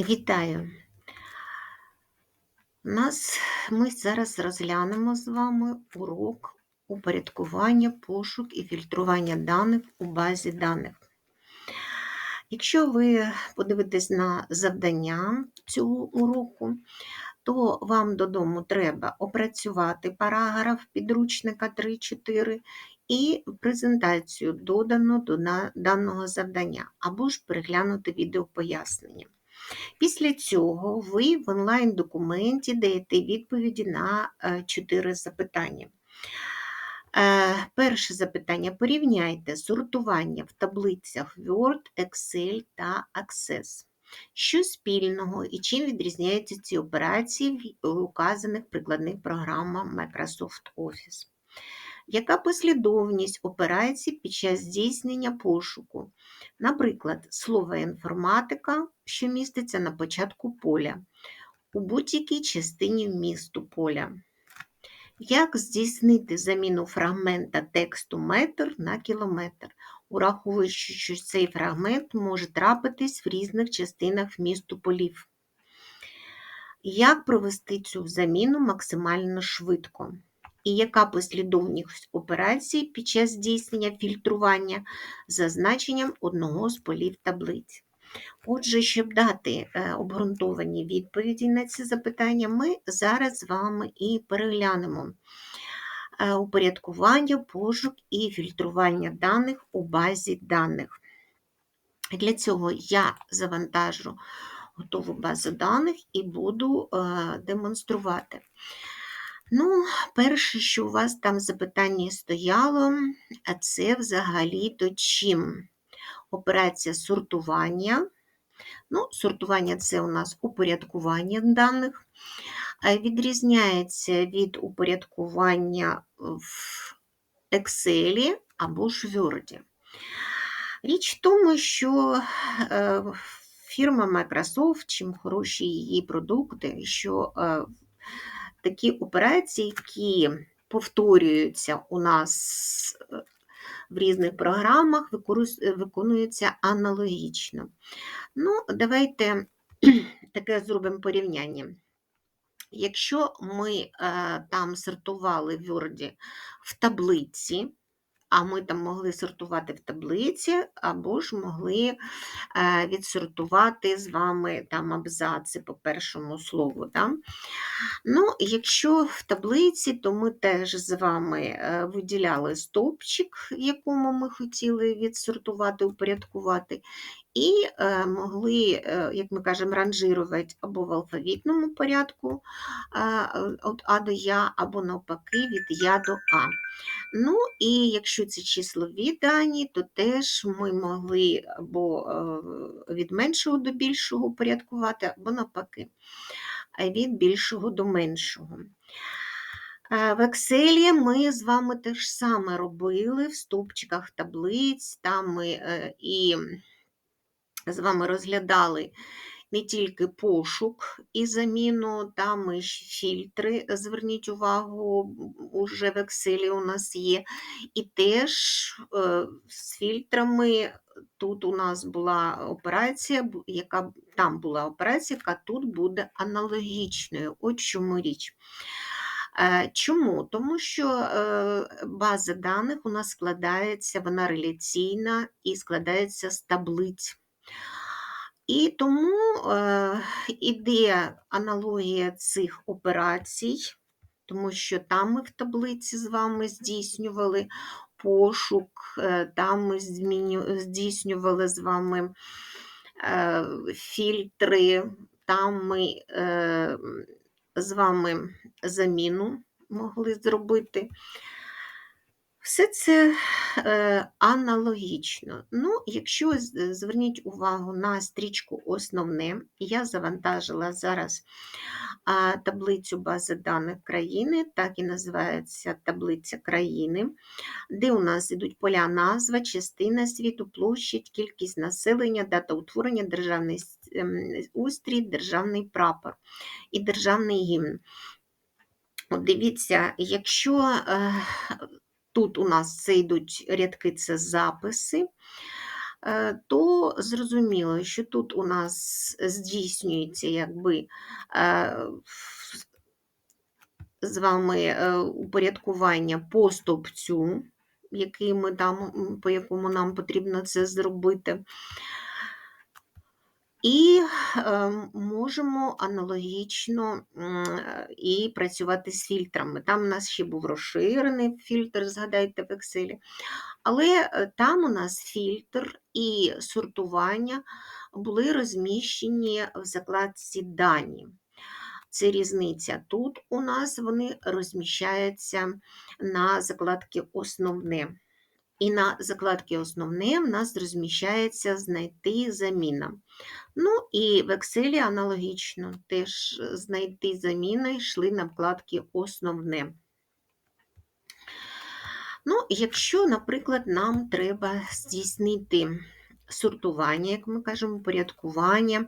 Вітаю! Нас ми зараз розглянемо з вами урок упорядкування, пошук і фільтрування даних у базі даних. Якщо ви подивитесь на завдання цього уроку, то вам додому треба опрацювати параграф підручника 3-4 і презентацію додану до даного завдання, або ж переглянути відео пояснення. Після цього ви в онлайн-документі даєте відповіді на 4 запитання. Е, перше запитання: порівняйте сортування в таблицях Word, Excel та Access. Що спільного і чим відрізняються ці операції в указаних прикладних програмах Microsoft Office? Яка послідовність операцій під час здійснення пошуку? Наприклад, слово інформатика, що міститься на початку поля, у будь-якій частині вмісту поля. Як здійснити заміну фрагмента тексту метр на кілометр, ураховуючи, що цей фрагмент може трапитись в різних частинах вмісту полів? Як провести цю заміну максимально швидко? І яка послідовність операцій під час здійснення фільтрування за значенням одного з полів таблиць? Отже, щоб дати е, обґрунтовані відповіді на ці запитання, ми зараз з вами і переглянемо е, упорядкування, пошук і фільтрування даних у базі даних. Для цього я завантажу готову базу даних і буду е, демонструвати. Ну, перше, що у вас там запитання стояло, а це взагалі-то чим? Операція сортування. Ну, Сортування це у нас упорядкування даних. Відрізняється від упорядкування в Excel або ж Word. Річ в тому, що е, фірма Microsoft, чим хороші її продукти, що е, такі операції, які повторюються у нас е, в різних програмах, виконуються аналогічно. Ну, Давайте таке зробимо порівняння. Якщо ми е, там сортували в Word в таблиці, а ми там могли сортувати в таблиці, або ж могли е, відсортувати з вами там абзаци по першому слову. Да? Ну, Якщо в таблиці, то ми теж з вами е, виділяли стовпчик, якому ми хотіли відсортувати, упорядкувати, і е, могли, е, як ми кажемо, ранжирувати або в алфавітному порядку від А до Я, або навпаки, від Я до А. Ну, і якщо це числові дані, то теж ми могли або від меншого до більшого упорядкувати, або навпаки від більшого до меншого. Е, в Excel ми з вами те ж саме робили в стовпчиках таблиць, там ми е, і з вами розглядали не тільки пошук і заміну, там і фільтри, зверніть увагу, уже в Excel у нас є. І теж е, з фільтрами тут у нас була операція, яка там була операція, яка тут буде аналогічною. От чому річ. Е, чому? Тому що е, база даних у нас складається, вона реляційна і складається з таблиць. І тому е, іде аналогія цих операцій, тому що там ми в таблиці з вами здійснювали пошук, е, там ми здійснювали з вами е, фільтри, там ми е, з вами заміну могли зробити. Все це е, аналогічно. Ну, Якщо зверніть увагу на стрічку основне, я завантажила зараз таблицю бази даних країни, так і називається таблиця країни, де у нас йдуть поля назва, частина світу, площадь, кількість населення, дата утворення, державний ем, устрій, державний прапор і державний гімн. От Дивіться, якщо е, Тут у нас це йдуть рядки, це записи. е, то зрозуміло, що тут у нас здійснюється якби е, з вами е, упорядкування по стовпцю, який ми там, по якому нам потрібно це зробити. І е, можемо аналогічно е, і працювати з фільтрами. Там у нас ще був розширений фільтр, згадайте в Excel. Але е, там у нас фільтр і сортування були розміщені в закладці дані. Це різниця. Тут у нас вони розміщаються на закладці основне. І на закладці основне в нас розміщається знайти заміна. Ну і в Excel аналогічно теж знайти заміни йшли на вкладки основне. Ну, Якщо, наприклад, нам треба здійснити сортування, як ми кажемо, порядкування,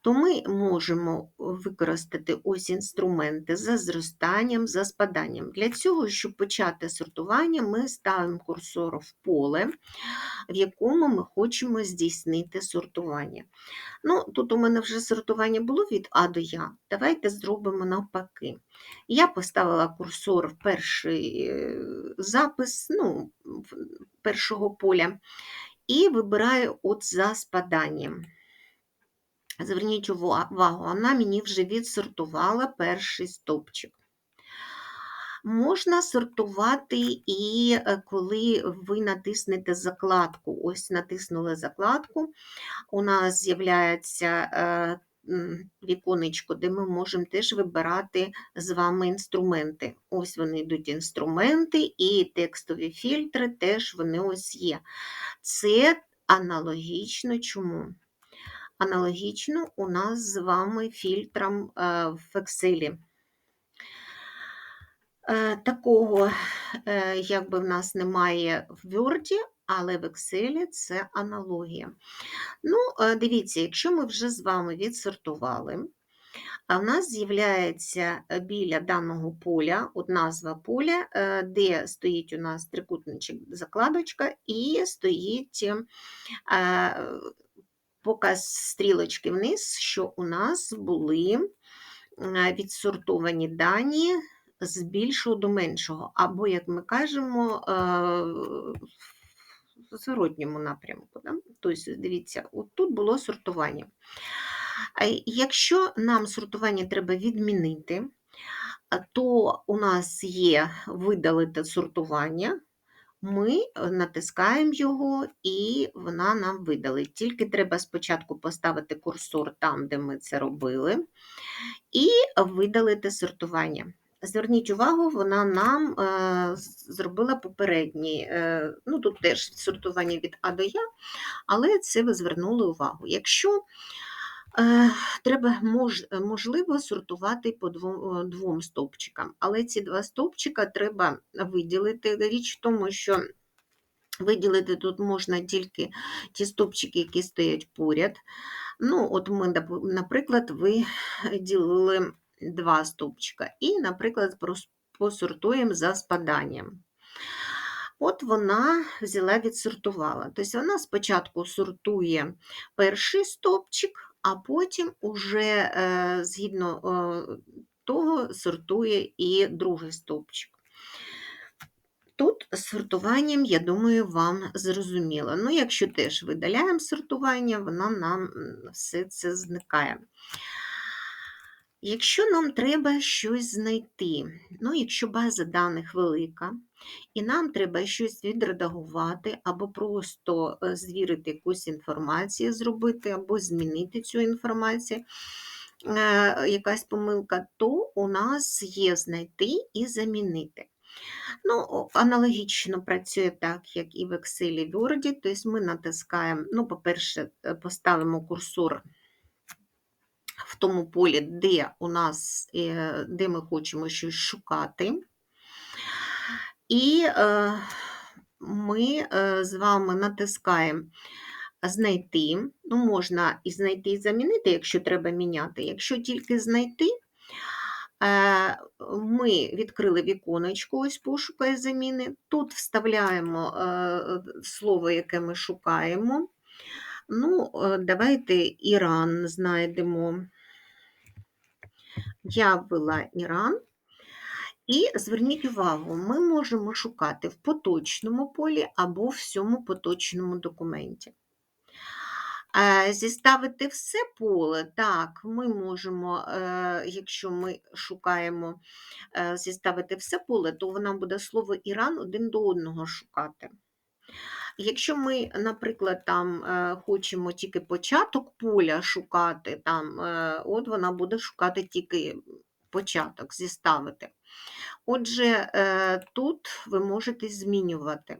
то ми можемо використати ось інструменти за зростанням, за спаданням. Для цього, щоб почати сортування, ми ставимо курсор в поле, в якому ми хочемо здійснити сортування. Ну, Тут у мене вже сортування було від А до Я. Давайте зробимо навпаки. Я поставила курсор в перший е, запис ну, першого поля і вибираю от за спаданням. Зверніть увагу, вона мені вже відсортувала перший стовпчик. Можна сортувати і е, коли ви натиснете закладку. Ось натиснули закладку, у нас з'являється е, віконечко, де ми можемо теж вибирати з вами інструменти. Ось вони йдуть інструменти, і текстові фільтри теж вони ось є. Це аналогічно чому? Аналогічно у нас з вами фільтром е, в Excel. Е, такого, е, якби в нас немає в Word, але в Excel це аналогія. Ну, дивіться, якщо ми вже з вами відсортували, а в нас з'являється біля даного поля от назва поля, де стоїть у нас трикутничок закладочка, і стоїть показ стрілочки вниз, що у нас були відсортовані дані з більшого до меншого, або, як ми кажемо, зворотньому напрямку. Да? Тобто, дивіться, от тут було сортування. Якщо нам сортування треба відмінити, то у нас є видалити сортування, ми е, натискаємо його, і вона нам видалить. Тільки треба спочатку поставити курсор там, де ми це робили, і видалити сортування. Зверніть увагу, вона нам е, зробила попередні, е, ну тут теж сортування від А до Я, але це ви звернули увагу. Якщо Е, треба мож, можливо сортувати по двом, двом стовпчикам, але ці два стовпчика треба виділити. Річ в тому, що виділити тут можна тільки ті стовпчики, які стоять поряд. Ну, от ми, Наприклад, ви ділили два стовпчика, і, наприклад, посортуємо за спаданням. От вона взяла, відсортувала. Тобто вона спочатку сортує перший стовпчик, а потім уже е, згідно е, того сортує і другий стовпчик. Тут сортуванням, я думаю, вам зрозуміло. Ну, якщо теж видаляємо сортування, вона нам все це зникає. Якщо нам треба щось знайти, ну, якщо база даних велика, і нам треба щось відредагувати, або просто е, звірити якусь інформацію, зробити, або змінити цю інформацію, е, якась помилка, то у нас є знайти і замінити. Ну, Аналогічно працює так, як і в Excel і Word, тобто ми натискаємо, ну, по-перше, е, поставимо курсор в тому полі, де у нас, де ми хочемо щось шукати. І е, ми е, з вами натискаємо знайти. Ну, можна і знайти, і замінити, якщо треба міняти. Якщо тільки знайти, е, ми відкрили віконечко, ось пошукає заміни. Тут вставляємо слово, яке ми шукаємо. Ну, е, давайте Іран знайдемо. Я ввела Іран. І зверніть увагу, ми можемо шукати в поточному полі або в всьому поточному документі. Е, Зіставити все поле, так, ми можемо, е, якщо ми шукаємо е, зіставити все поле, то нам буде слово Іран один до одного шукати. Якщо ми, наприклад, там е, хочемо тільки початок поля шукати, там, е, от вона буде шукати тільки початок, зіставити. Отже, е, тут ви можете змінювати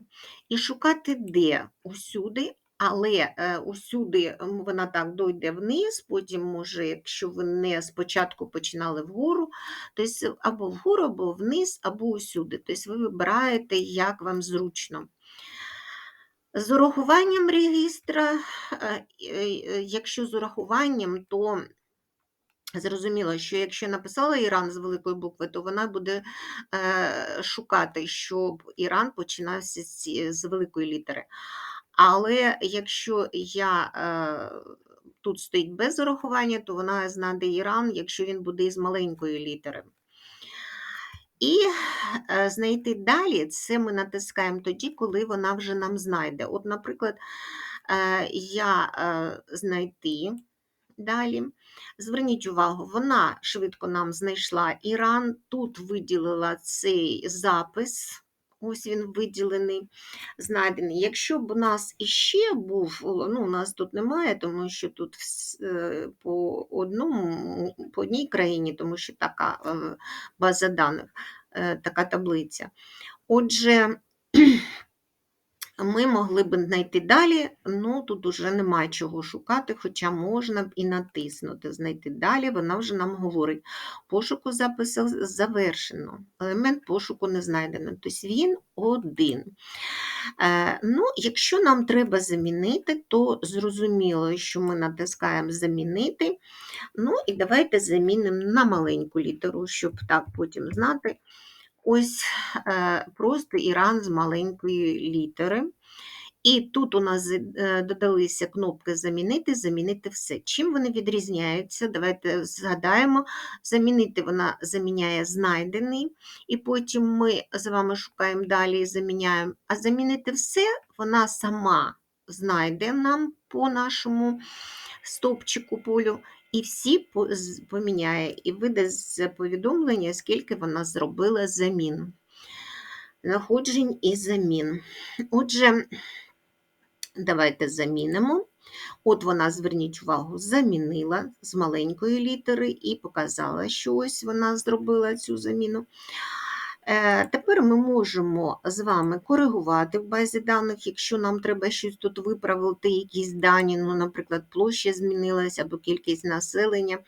і шукати де усюди, але усюди вона так дойде вниз, потім може, якщо ви не спочатку починали вгору, тобто або вгору, або вниз, або усюди. Тобто ви вибираєте, як вам зручно. З урахуванням регістра, е, е, якщо з урахуванням, то зрозуміло, що якщо написала Іран з великої букви, то вона буде е, шукати, щоб Іран починався з, великої літери. Але якщо я тут стоїть без урахування, то вона знайде Іран, якщо він буде із маленької літери. І е, знайти далі це ми натискаємо тоді, коли вона вже нам знайде. От, наприклад, е, я е, знайти далі. Зверніть увагу, вона швидко нам знайшла Іран, тут виділила цей запис. Ось він виділений, знайдений. Якщо б у нас іще був, ну, у нас тут немає, тому що тут е, по, одному, по одній країні, тому що така е, база даних, е, така таблиця. Отже, ми могли б знайти далі, ну тут уже немає чого шукати, хоча можна б і натиснути. Знайти далі, вона вже нам говорить, пошуку запису завершено, елемент пошуку не знайдено, тобто він один. Е, ну, якщо нам треба замінити, то зрозуміло, що ми натискаємо замінити. Ну і давайте замінимо на маленьку літеру, щоб так потім знати. Ось е, просто Іран з маленької літери. І тут у нас е, додалися кнопки Замінити, замінити все. Чим вони відрізняються? Давайте згадаємо. Замінити вона заміняє знайдений, і потім ми з вами шукаємо далі і заміняємо. А замінити все вона сама знайде нам по нашому стовпчику полю. І всі поміняє, і видасть повідомлення, скільки вона зробила замін. Знаходжень і замін. Отже, давайте замінимо. От вона, зверніть увагу, замінила з маленької літери і показала, що ось вона зробила цю заміну. Е, Тепер ми можемо з вами коригувати в базі даних, якщо нам треба щось тут виправити, якісь дані, ну, наприклад, площа змінилася або кількість населення.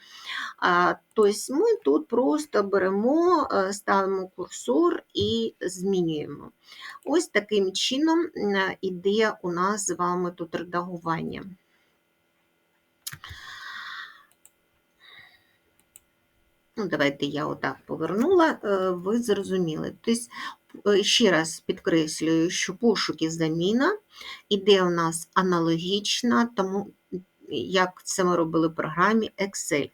Тобто ми тут просто беремо, е, ставимо курсор і змінюємо. Ось таким чином е, іде у нас з вами тут редагування. Ну, давайте я отак повернула, е, ви зрозуміли. Тобто, ще раз підкреслюю, що пошуки заміна іде у нас аналогічна, тому як це ми робили в програмі Excel.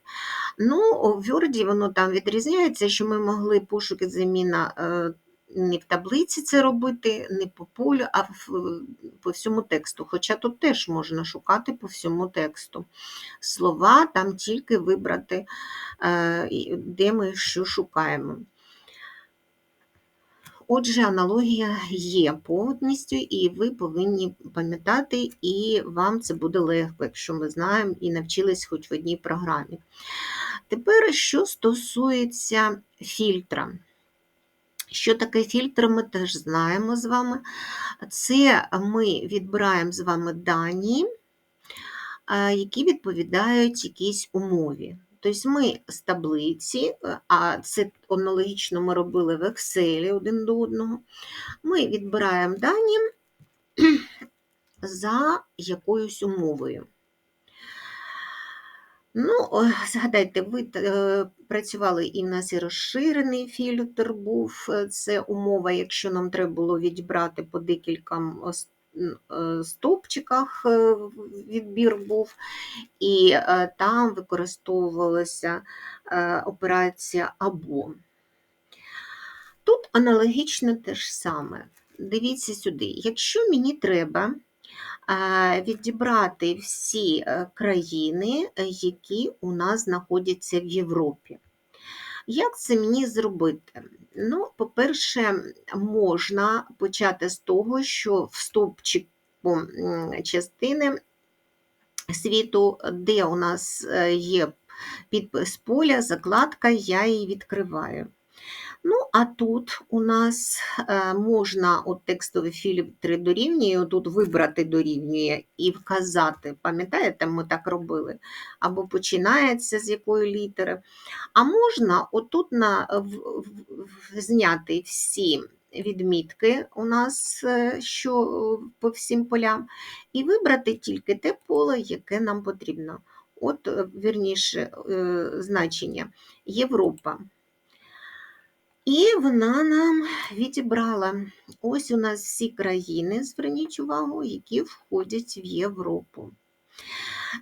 Ну, в Word воно там відрізняється, що ми могли пошуки заміна е, не в таблиці це робити, не по полю, а в, по всьому тексту. Хоча тут теж можна шукати по всьому тексту. Слова там тільки вибрати, е, де ми що шукаємо. Отже, аналогія є повністю, і ви повинні пам'ятати, і вам це буде легко, якщо ми знаємо і навчились хоч в одній програмі. Тепер, що стосується фільтра. Що таке фільтр, ми теж знаємо з вами. Це ми відбираємо з вами дані, е, які відповідають якійсь умові. Тобто ми з таблиці, е, а це аналогічно ми робили в Excel один до одного, ми відбираємо дані за якоюсь умовою. Ну, згадайте, ви е, працювали і в нас і розширений фільтр був. е, Це умова, якщо нам треба було відібрати по декілька е, стовпчиках відбір був, і там використовувалася операція або. Тут аналогічно те ж саме. Дивіться сюди, якщо мені треба відібрати всі е, країни, е, які у нас знаходяться в Європі. Як це мені зробити? Ну, по-перше, можна почати з того, що в стовпчику частини світу, де у нас е, є підпис поля, закладка, я її відкриваю. Ну, а тут у нас е, можна от текстовий фільтр дорівнює, тут вибрати дорівнює і вказати. Пам'ятаєте, ми так робили? Або починається з якої літери. А можна отут на, в, в, в- зняти всі відмітки у нас, е, що е, по всім полям, і вибрати тільки те поле, яке нам потрібно. От, вірніше, значення Європа. І вона нам відібрала. Ось у нас всі країни, зверніть увагу, які входять в Європу.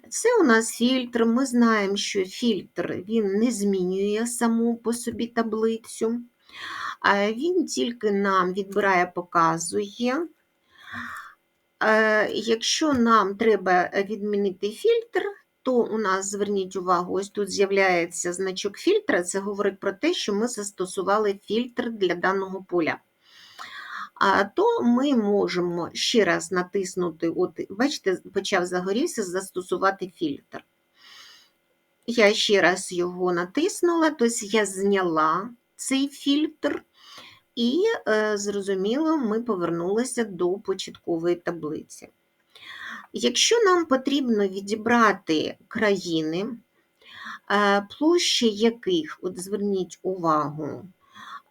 Це у нас фільтр. Ми знаємо, що фільтр він не змінює саму по собі таблицю, він тільки нам відбирає, показує. Е, Якщо нам треба відмінити фільтр, то у нас, зверніть увагу, ось тут з'являється значок фільтра. Це говорить про те, що ми застосували фільтр для даного поля. А то ми можемо ще раз натиснути, от, бачите, почав загорівся, застосувати фільтр. Я ще раз його натиснула, тобто я зняла цей фільтр, і, е, зрозуміло, ми повернулися до початкової таблиці. Якщо нам потрібно відібрати країни, е, площа яких, от зверніть увагу,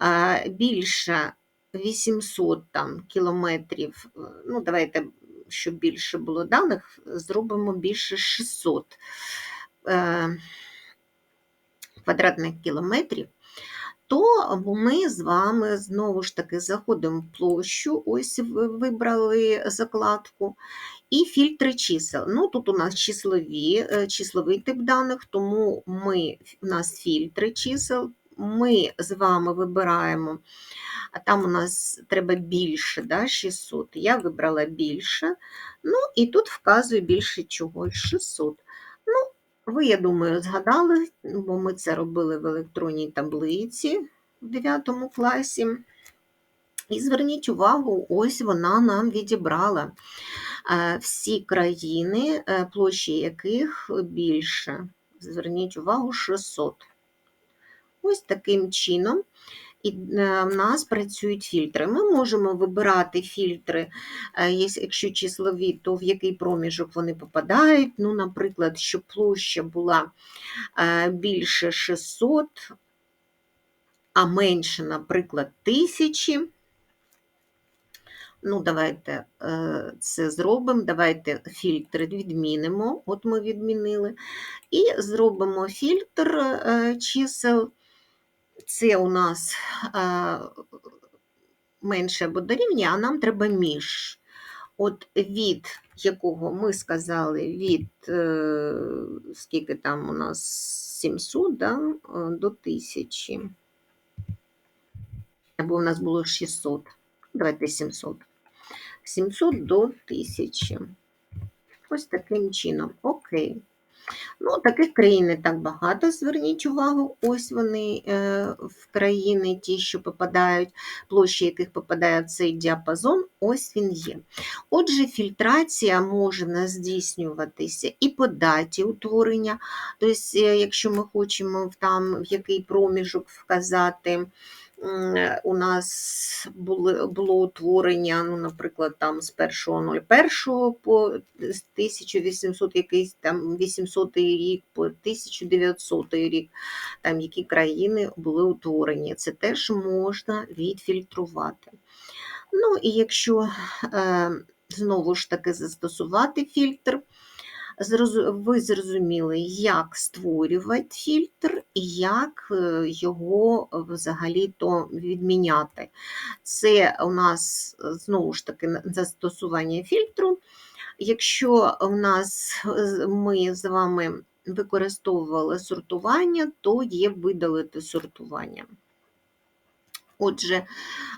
е, більше 800 там, кілометрів, е, ну давайте, щоб більше було даних, зробимо більше 600 е, квадратних кілометрів, то ми з вами знову ж таки заходимо в площу, ось ви- вибрали закладку, і фільтри чисел. Ну, тут у нас числові, е, числовий тип даних, тому ми, у нас фільтри чисел. Ми з вами вибираємо, а там у нас треба більше, да, 600. Я вибрала більше. Ну, і тут вказую більше чогось 600. Ну, ви, я думаю, згадали, бо ми це робили в електронній таблиці в 9 класі. І зверніть увагу, ось вона нам відібрала всі країни, е, площі яких більше. Зверніть увагу, 600. Ось таким чином і е, в нас працюють фільтри. Ми можемо вибирати фільтри, е, якщо числові, то в який проміжок вони попадають. Ну, наприклад, щоб площа була більше 600, а менше, наприклад, 1000. Ну, давайте е, це зробимо. Давайте фільтр відмінимо. От ми відмінили. І зробимо фільтр е, чисел. Це у нас е, менше або дорівнює, а нам треба між. От від якого ми сказали, від скільки там у нас 700 да, до 1000. Або у нас було 600. Давайте 700. 700 до 1000. Ось таким чином. Окей. Ну, таких країн не так багато, зверніть увагу. Ось вони е, в країни, ті, що попадають, площі яких попадає в цей діапазон, ось він є. Отже, фільтрація може здійснюватися і по даті утворення. Тобто, е, якщо ми хочемо там в який проміжок вказати, у нас були, було утворення, ну, наприклад, там з 1.01 по 1800 якийсь там 800 рік, по 1900 рік, там які країни були утворені. Це теж можна відфільтрувати. Ну і якщо е, знову ж таки застосувати фільтр, ви зрозуміли, як створювати фільтр і як е, його взагалі-то відміняти. Це у нас е, знову ж таки застосування фільтру. Якщо у нас е, ми з вами використовували сортування, то є видалити сортування. Отже,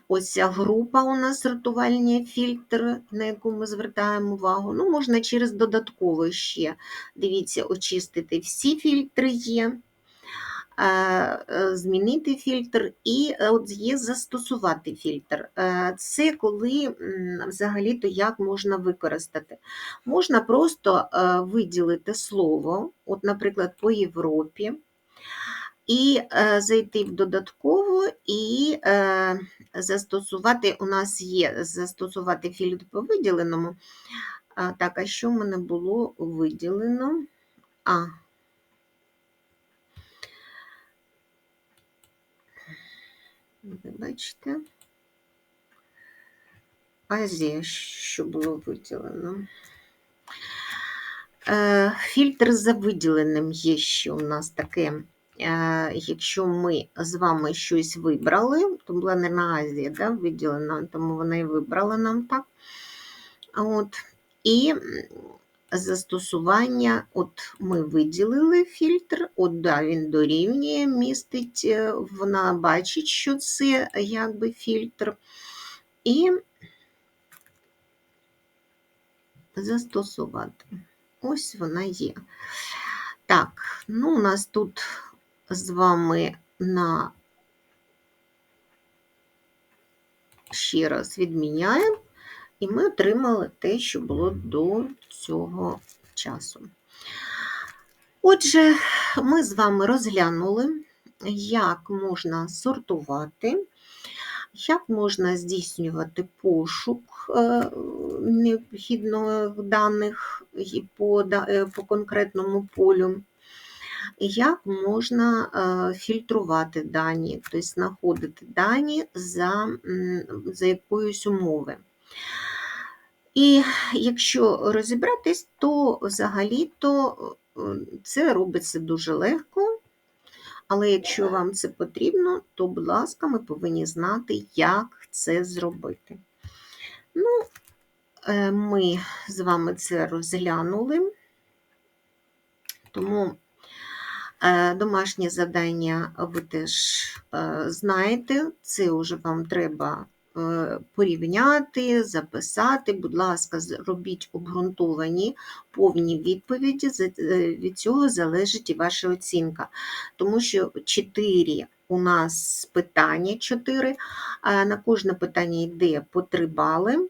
ось ця група у нас сортувальні фільтри, на яку ми звертаємо увагу. Ну, можна через додатково ще, дивіться, очистити всі фільтри є, е, е, змінити фільтр і е, от є застосувати фільтр. Це коли взагалі-то як можна використати. Можна просто виділити слово, от, наприклад, по Європі. І е, зайти в додатково і е, застосувати, у нас є застосувати фільтр по виділеному. Так, а що в мене було виділено? А. Ви бачите? Азія, що було виділено. Е, Фільтр за виділеним є ще у нас таке. Е, Якщо ми з вами щось вибрали, то була не на Азія да, виділена, тому вона і вибрала нам так. От. І застосування, от ми виділили фільтр, от да, він дорівнює, містить, е, вона бачить, що це якби фільтр. І застосувати. Ось вона є. Так, ну у нас тут з вами на ще раз відміняємо, і ми отримали те, що було до цього часу. Отже, ми з вами розглянули, як можна сортувати, як можна здійснювати пошук е, необхідних даних е, по конкретному полю, як можна е, фільтрувати дані, тобто знаходити дані за, за якоюсь умови. І якщо розібратись, то взагалі-то е, це робиться дуже легко. Але якщо вам це потрібно, то, будь ласка, ми повинні знати, як це зробити. Ну, е, ми з вами це розглянули, тому домашнє завдання ви теж е, знаєте, це вже вам треба е, порівняти, записати. Будь ласка, зробіть обґрунтовані повні відповіді. Е, Від цього залежить і ваша оцінка. Тому що 4 у нас питання 4, на кожне питання йде по 3 бали.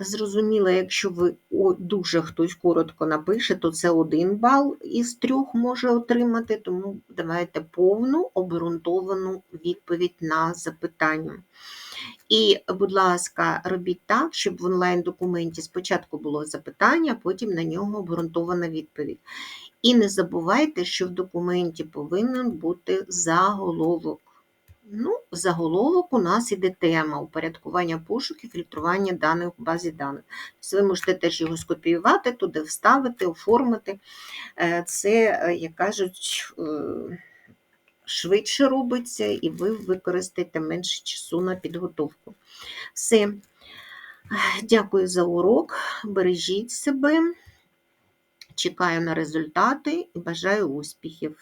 Зрозуміло, якщо ви дуже хтось коротко напише, то це один бал із трьох може отримати, тому давайте повну обґрунтовану відповідь на запитання. І, будь ласка, робіть так, щоб в онлайн-документі спочатку було запитання, потім на нього обґрунтована відповідь. І не забувайте, що в документі повинен бути заголовок. Ну, заголовок у нас іде тема упорядкування пошуку, фільтрування даних в базі даних. Тобто ви можете теж його скопіювати, туди вставити, оформити. Е, Це, е, як кажуть, е, швидше робиться, і ви використаєте менше часу на підготовку. Все. Дякую за урок. Бережіть себе. Чекаю на результати і бажаю успіхів.